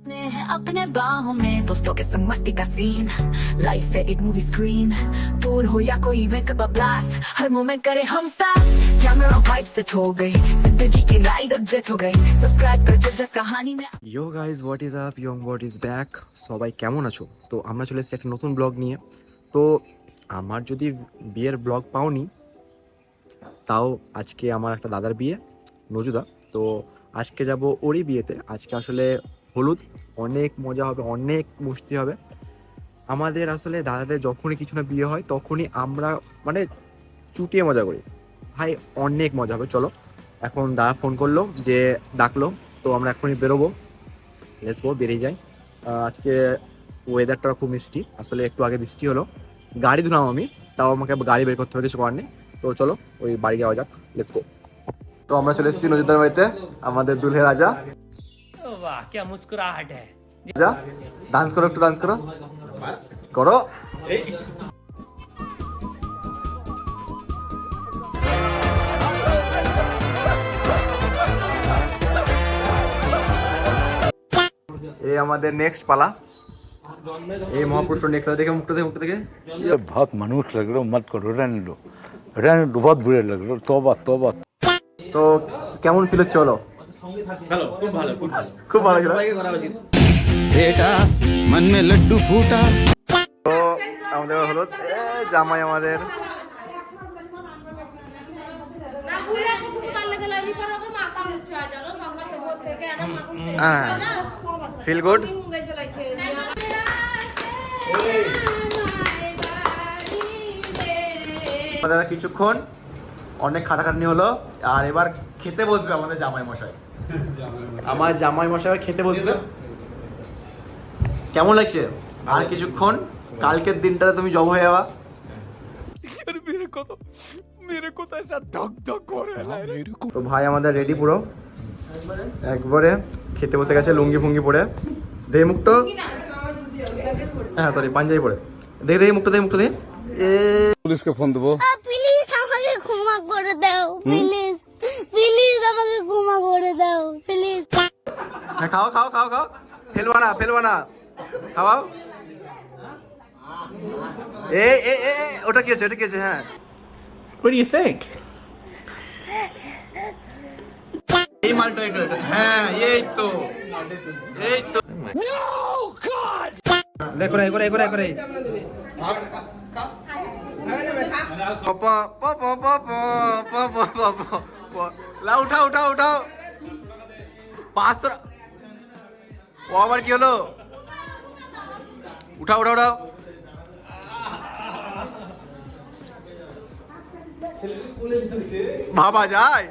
अपने हैं अपने बाहों में दोस्तों के संग मस्ती का सीन लाइफ है एक मूवी स्क्रीन दूर हो या कोई इवेंट का ब्लास्ट हर मोमेंट करे हम फास्ट कैमरा वाइब सेट हो गई जिंदगी की राइड अब जेट हो गई सब्सक्राइब कर जो जस कहानी में yo guys what is up young what is back সবাই কেমন আছো তো আমরা চলে এসেছি একটা নতুন ব্লগ নিয়ে তো আমার যদি বিয়ের ব্লগ পাওনি তাও আজকে আমার একটা দাদার বিয়ে নজুদা তো আজকে যাব ওরই বিয়েতে আজকে আসলে হলুদ, অনেক মজা হবে, অনেক মস্তি হবে। আমাদের আসলে দাদাদের যখনই কিছু না বিয়ে হয়, তখনই আমরা মানে চুটিয়ে মজা করি। ভাই, অনেক মজা হবে, চলো। এখন দাদা ফোন করল যে, ডাকলো, তো আমরা এখনই বেরোবো। গো বেরিয়ে যাই। আজকে ওয়েদারটা খুব মিষ্টি, আসলে একটু আগে বৃষ্টি হলো। গাড়ি ধুলাম আমি, তাও আমাকে গাড়ি বের করতে হবে, কিছু করার নেই। তো চলো, ওই বাড়ি যাওয়া যাক লেটস গো তো আমরা চলে এসেছি নজরদার বাড়িতে, আমাদের দুলহে রাজা। वाह क्या मुस्कुराहट है রাজা ডান্স করো একটু ডান্স করো করো এই আমাদের নেক্সট পালা এই মহাপুরুষ নেক্সট দেখে মুখটা দেখে মুখটা দেখে ये बहुत मनुष्य लग रहे हो मत करो रहने दो रहने दो बहुत बुरे लग रहे খুব ভালো খুব ভালো এটা মন মে লাড্ডু ফুটা তো আমাদের হলো জামাই আমাদের হ্যাঁ ফিল গুড আমাদের কিছুক্ষণ অনেক খাটাখাটনি হলো আর এবার খেতে বসবে আমাদের জামাই মশাই। আমার জামাই মশাই খেতে বসবে? কেমন লাগছে? আর কিছুক্ষণ কালকের দিনটাতে তুমি জব হয়ে যাবা। তো ভাই আমাদের রেডি পুরো? একবারে খেতে বসে গেছে লুঙ্গি ফুঙ্গি পরে। দেহ মুক্ত? হ্যাঁ সরি পাঞ্জাবি পরে। দে দে মুক্ত দে মুক্ত দে পুলিশকে ফোন দেবো। প্লিজ আমাকে ক্ষমা করে দাও প্লিজ হ্যাঁ খাও খাও খাও খাও। ফেলবা না ফেলবা না খাওয়াও। এ এ এ ওটা কি আছে ওটা কি আছে হ্যাঁ। What do you think? এই মালটা এটা। হ্যাঁ এই তো। এই তো। লে করে করে করে করে। পাপা পাপা পাপা পাপা পাপা লা উঠাও উঠাও উঠাও। পাঁচশো ও আবার কি হলো? উঠাও উঠাও উঠাও। ভাবা যায়।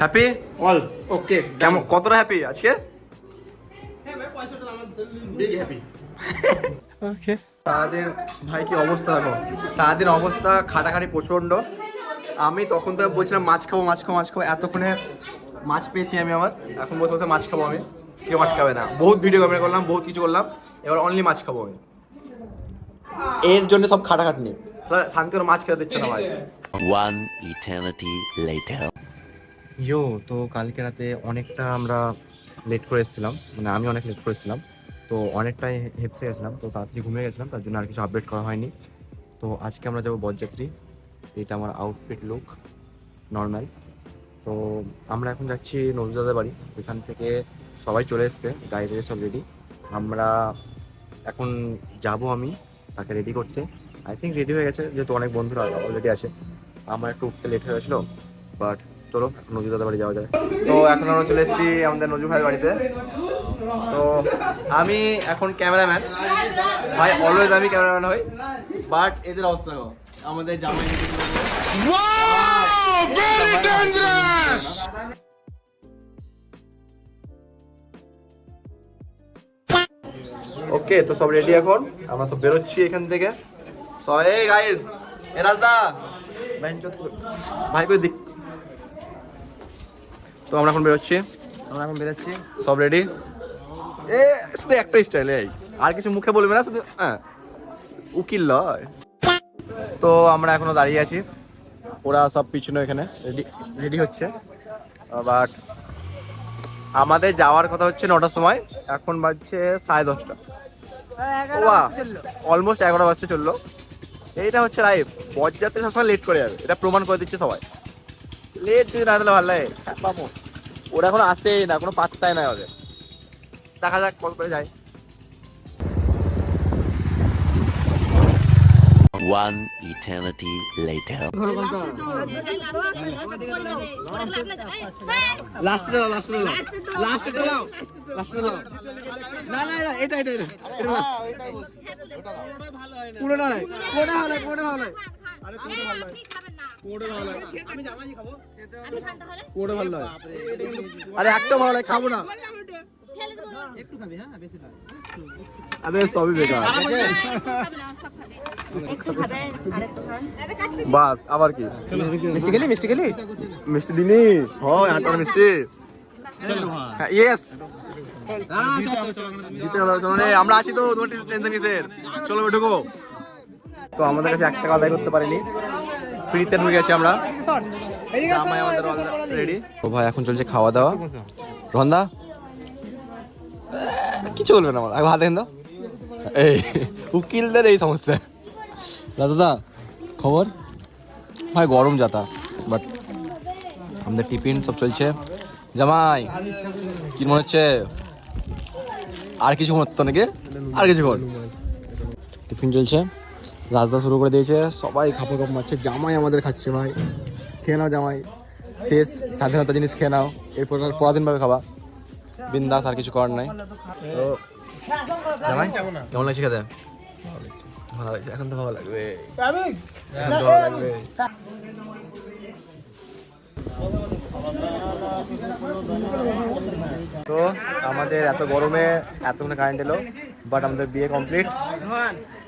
Happy All. Okay. কেমন কতটা হ্যাপি আজকে? Okay. সারাদিন ভাই কি অবস্থা দেখো? সারাদিন অবস্থা খাটাখাটি প্রচণ্ড আমি তখন তো বলছিলাম মাছ খাব মাছ খাব মাছ খাব। এতক্ষণে মাছ পেয়েছি আমি আমার এখন বসে বসে মাছ খাব আমি। কেউ আটকাবে না। বহুত ভিডিও ক্যামেরা করলাম বহুত কিছু করলাম। এবার অনলি মাছ খাব আমি। এর জন্য সব খাটাখাটনি। শান্তি করে মাছ খেতে দিচ্ছে না ভাই। One eternity later. ইয়ো তো কালকে রাতে অনেকটা আমরা লেট করে এসেছিলাম। মানে আমি অনেক লেট করেছিলাম তো অনেকটাই হেপসে গেছিলাম, তো তাড়াতাড়ি ঘুমিয়ে গেছিলাম, তার জন্য আর কিছু আপডেট করা হয়নি। তো আজকে আমরা যাব বরযাত্রী, এটা আমার আউটফিট লুক নর্মাল তো আমরা এখন যাচ্ছি নজরুলদাদের বাড়ি, এখান থেকে সবাই চলে এসছে গাড়ি সব রেডি আমরা এখন যাব আমি তাকে রেডি করতে। আই থিঙ্ক রেডি হয়ে গেছে, যেহেতু অনেক বন্ধুরা অলরেডি আছে। আমার একটু উঠতে লেট হয়ে গেছিল বাট চলো নজরুল দাদার বাড়ি যাওয়া যায় তো এখন আমরা চলে এসেছি আমাদের নজরুল ভাইয়ের বাড়িতে। তো আমি এখন ক্যামেরাম্যান। ভাই অলওয়েজ আমি ক্যামেরাম্যান হই। বাট এদের অবস্থা দেখো আমাদের জামাই ওকে তো সব রেডি এখন? আমরা সব বেরোচ্ছি এখান থেকে। সো এই গাইস এ রাজদা। ভাই কই দিক তো আমরা এখন বেরোচ্ছি। আমরা এখন বেরোচ্ছি। সব রেডি এ শুধু একটা স্টাইল এই। আর কিছু মুখে বলবে না শুধু হ্যাঁ। উকিল লয়। তো আমরা এখনও দাঁড়িয়ে আছি। ওরা সব পিছনে এখানে রেডি রেডি হচ্ছে। বাট আমাদের যাওয়ার কথা হচ্ছে নটার সময়। এখন বাজছে সাড়ে দশটা। অলমোস্ট এগারো বাজতে চলল। এইটা হচ্ছে লাইফ বরযাত্রী সবসময় লেট করে যাবে। এটা প্রমাণ করে দিচ্ছে সবাই। লেট যদি না দিলে ভালো লাগে। হ্যাঁ, পাবো ওরা এখন আসেই না কোনো পাত্তাই নাই ওদের। দেখা যাক কত করে যায়। One eternity later. লাস্টে দাও লাস্টে দাও। লাস্টে দাও লাস্টে দাও। না না না এটা এটা এটা এটা। না। পুরো না কোটা ভালো ভালো। আরে কোটা ভালো লাগে। কোটা ভালো লাগে। কোটা ভালো লাগে। আরে একটা ভালো লাগে খাব না। আরে সবই বেকার। একটু খাবে আর একটু খান বাস আবার কি? মিষ্টি খেলি মিষ্টি খেলি? মিষ্টি দিনি? হয় আটার মিষ্টি। ইয়েস চলো আমরা আছি তো তোমার টেনশন কিসের? চলো ঢুকো তো আমাদের কাছে এক টাকা আদায় করতে পারিনি। ফ্রিতে ঢুকে গেছি আমরা। রেডি ভাই, এখন চলছে খাওয়া দাওয়া রন্দা কিছু বলবে না আমার আগে হাতে দাও এই, উকিলদের এই সমস্যা। দাদা খবর? ভাই, গরম যাতা বাট আমাদের টিফিন সব চলছে। জামাই, কি মনে হচ্ছে? আর কিছু হতো নাকি? আর কিছু কর টিফিন চলছে। রাজদা শুরু করে দিয়েছে। সবাই খাপে কাপ মারছে। জামাই আমাদের খাচ্ছে ভাই। খেয়ে নাও জামাই। শেষ। স্বাধীনতা জিনিস খেয়ে নাও। এরপর পরাধীনভাবে খাবা। বিন্দাস আর কিছু করার নাই। তো জামাই কেমন লাগছে খেতে? ভালো লাগছে। এখন তো ভালো লাগবে। এখন তো ভালো লাগবে। তো আমাদের এত গরমে এতক্ষণে কারেন্ট এলো বাট আমাদের বিয়ে কমপ্লিট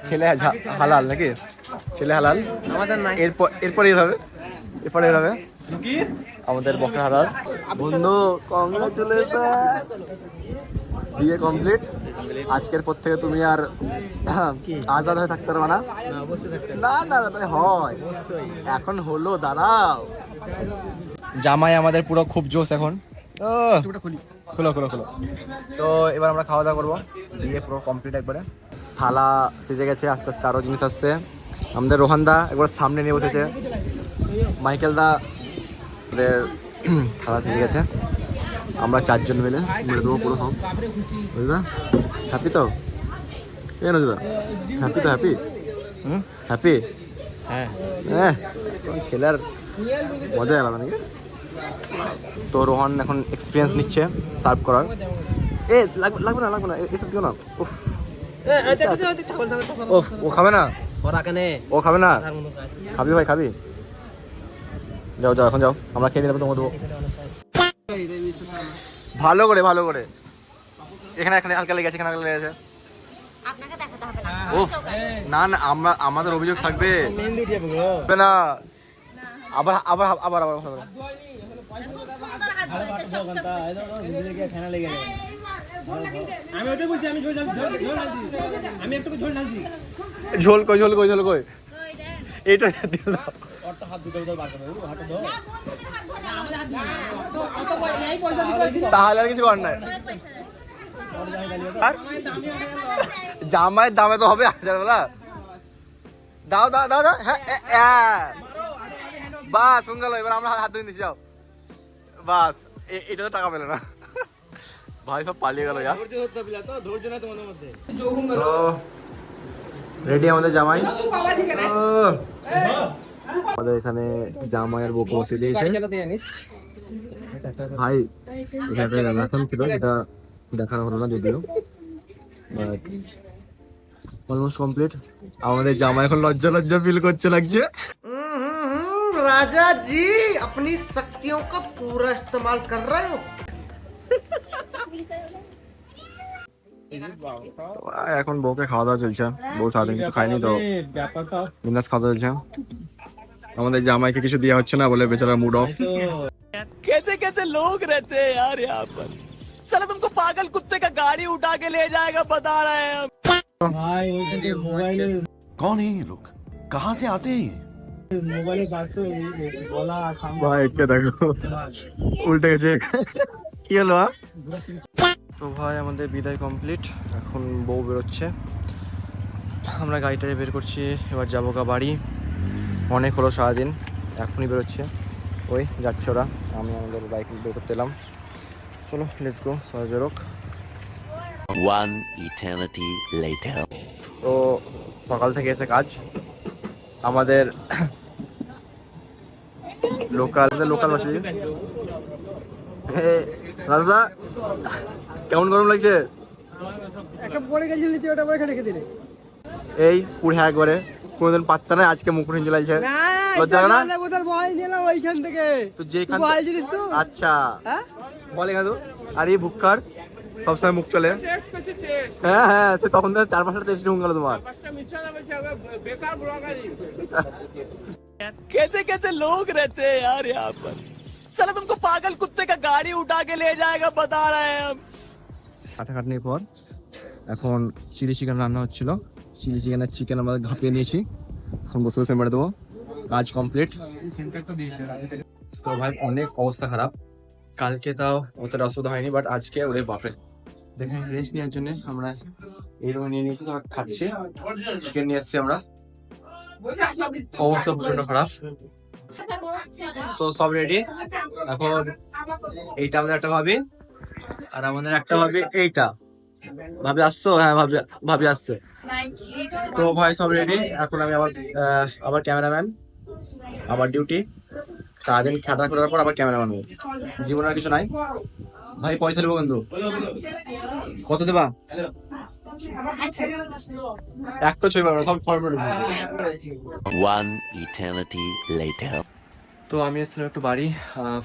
ছেলে হালাল নাকি? ছেলে হালাল। আমাদের এরপর এরপর এর হবে এরপর এর হবে আমাদের বকে হালাল। বন্ধু কংগ্রাচুলেশন বিয়ে কমপ্লিট আজকের পর থেকে তুমি আর আজাদ হয়ে থাকতে পারবে না? না না না তাই হয়। এখন হলো দাঁড়াও। জামাই আমাদের পুরো খুব জোশ এখন। খুলো। খুলো খুলো তো এবার আমরা খাওয়া দাওয়া করব। দিয়ে পুরো কমপ্লিট একবারে। থালা সেজে গেছে আস্তে আস্তে আরও জিনিস আসছে। আমাদের রোহান দা একবার সামনে নিয়ে বসেছে। মাইকেল দা ওদের থালা সেজে গেছে। আমরা চারজন মিলে মেরে দেবো পুরো সব। বুঝলা? হ্যাপি তো? এ নজরুল হ্যাপি তো হ্যাপি হ্যাপি হ্যাঁ। হ্যাঁ। ছেলের মজা আলাদা নাকি? তো রোহন এখন এক্সপিরিয়েন্স নিচ্ছে সার্ভ করার। এ লাগবে না লাগবে না এসব দিও না। উফ। ও খাবে না? ও খাবে না? খাবি ভাই খাবি। যাও যাও এখন যাও। আমরা খেয়ে নিতে তোমাকে দেবো ভালো করে ভালো করে। এখানে এখানে হালকা লেগেছে এখানে হালকা লেগেছে না। না আমরা আমাদের অভিযোগ থাকবে। না। আবার আবার আবার আবার চপ ঝোল কই ঝোল কই ঝোল কই? দেন এইটা তাহলে আর কিছু করার নাই। আর? জামাইয়ের দামে তো হবে হাজার বেলা দাও দাও দাও দাও। হ্যাঁ। বাস শুন গেল এবার আমরা হাত ধুয়ে দিচ্ছি যাও। বাস এ- এটা তো টাকা পেলে না। ভাই সব পালিয়ে গেল যা। রেডি আমাদের জামাই? ও, আমাদের এখানে জামাইয়ের বউ বসে দিয়েছে। ভাই এখানে একটা ছিল যেটা দেখানো হলো না যদিও। অলমোস্ট কমপ্লিট আমাদের জামা এখন লজ্জা লজ্জা ফিল করছে লাগছে। राजा जी अपनी शक्तियों का पूरा इस्तेमाल कर रहे हो এখন বউকে খাওয়া দাওয়া চলছে বউ সারাদিন কিছু খায়নি তো বিন্দাস খাওয়া দাওয়া চলছে আমাদের জামাইকে কিছু দেওয়া হচ্ছে না বলে বেচারা মুড অফ कैसे कैसे लोग रहते हैं यार यहाँ पर चलो तुमको पागल कुत्ते का गाड़ी उठा के ले जाएगा बता रहे हैं हम कौन है ये लोग कहाँ से आते हैं ভাই একটা দেখো। উল্টে গেছে। কি হলো তো ভাই আমাদের বিদায় কমপ্লিট এখন বউ বেরোচ্ছে। আমরা গাড়িটারে বের করছি এবার যাব গা বাড়ি। অনেক হলো সারাদিন এখনই বেরোচ্ছে। ওই যাচ্ছে ওরা। আমি আমাদের বাইক বের করতে এলাম। চলো লেটস গো সবাই বেরোক। One eternity later. তো সকাল থেকে এসে কাজ। আমাদের লোকাল লোকাল বাসি দাদা কেমন গরম লাগছে? এই পুরো হ্যাঁ করে কোনোদিন পাত্তা নাই আজকে মুখ উঠে চলাইছে লজ্জা লাগে না? ওইখান থেকে। তো যেখান বল জিনিস তো? আচ্ছা। হ্যাঁ? বলে গেল আর এই ভুক্কার সবসময় মুখ চলে। হ্যাঁ হ্যাঁ সে তখন চার পাঁচটা টেস্ট তোমার। कैसे कैसे लोग रहते हैं यार यहाँ पर चलो तुमको पागल कुत्ते का गाड़ी उठा के ले जाएगा बता रहे हैं हम কাটাকাটনির পর এখন চিলি চিকেন রান্না হচ্ছিল চিলি চিকেনের চিকেন আমরা ঘাপিয়ে নিয়েছি এখন বসে বসে মেরে দেবো কাজ কমপ্লিট তো ভাই অনেক অবস্থা খারাপ কালকে তাও অতটা অসুবিধা হয়নি বাট আজকে ওরে বাপরে দেখেন রেস্ট নেওয়ার জন্য আমরা এই রুমে নিয়ে নিয়েছি তো খাচ্ছি চিকেন নিয়ে এসেছি আমরা অবস্থা প্রচণ্ড খারাপ। তো সব রেডি এখন এইটা আমাদের একটা ভাবি, আর আমাদের একটা ভাবি এইটা। ভাবি আসছো? হ্যাঁ ভাবি ভাবি আসছে। তো ভাই, সব রেডি এখন আমি আবার আবার ক্যামেরাম্যান আবার ডিউটি সারাদিন খাটা করার পর আবার ক্যামেরাম্যান হব। জীবনে আর কিছু নাই। ভাই, পয়সা দেবো কিন্তু কত দেবা? একটা ছবি পাবো সব ফর্মেট. তো আমি এসেছিলাম একটু বাড়ি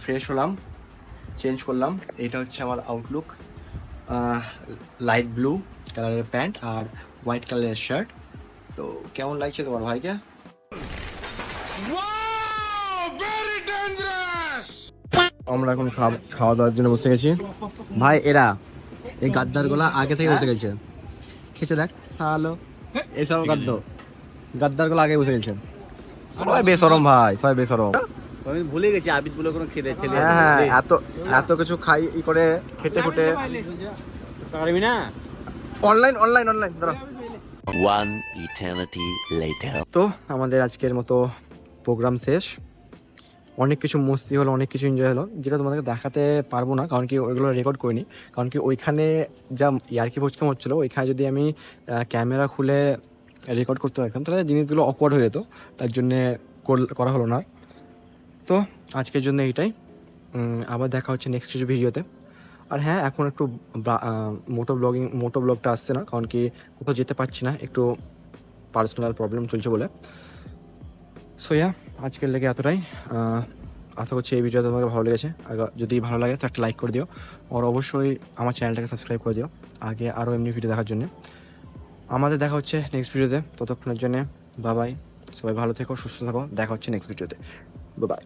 ফ্রেশ হলাম চেঞ্জ করলাম। এটা হচ্ছে আমার আউটলুক লাইট ব্লু কালারের প্যান্ট আর হোয়াইট কালারের শার্ট তো কেমন লাগছে তোমার ভাইকে? আমরা এখন খাওয়া- খাওয়া দাওয়ার জন্য বসে গেছি। ভাই এরা এই গাদ্দারগুলা আগে থেকে বসে গেছে। খেছে দেখ সালো। এসব গাদ্দ গাদ্দার। গুলো আগে বসে গেছে সবাই বেসরম ভাই সবাই বেসরম। আমি ভুলে গেছি আবিদ বলে কোনো ছেলে ছেলে হ্যাঁ হ্যাঁ এত এত কিছু খাই ই করে খেটে খুটে পারবি না? অনলাইন অনলাইন অনলাইন দাঁড়া। One eternity later. তো আমাদের আজকের মতো প্রোগ্রাম শেষ। অনেক কিছু মস্তি হলো, অনেক কিছু এনজয় হলো, যেটা তোমাদেরকে দেখাতে পারব না, কারণ কি ওইগুলো রেকর্ড করিনি। কারণ কি ওইখানে যা ইয়ার্কি ফোচকাম হচ্ছিল, ওইখানে যদি আমি ক্যামেরা খুলে রেকর্ড করতে পারতাম, তাহলে জিনিসগুলো অকওয়ার্ড হয়ে যেত, তার জন্যে করা হলো না। তো আজকের জন্য এইটাই। আবার দেখা হচ্ছে নেক্সট কিছু ভিডিওতে আর হ্যাঁ এখন একটু মোটো ব্লগিং মোটো ব্লগটা আসছে না, কারণ কি কোথাও যেতে পারছি না, একটু পার্সোনাল প্রবলেম চলছে বলে। সো ইয়া আজকের লেগে এতটাই। আশা করছি এই ভিডিওটা তোমাকে ভালো লেগেছে। যদি ভালো লাগে তো একটা লাইক করে দিও। আর অবশ্যই আমার চ্যানেলটাকে সাবস্ক্রাইব করে দিও। আগে আরও এমনি ভিডিও দেখার জন্য। আমাদের দেখা হচ্ছে নেক্সট ভিডিওতে ততক্ষণের জন্য বাবাই সবাই ভালো থেকো, সুস্থ থাকো। দেখা হচ্ছে নেক্সট ভিডিওতে বাই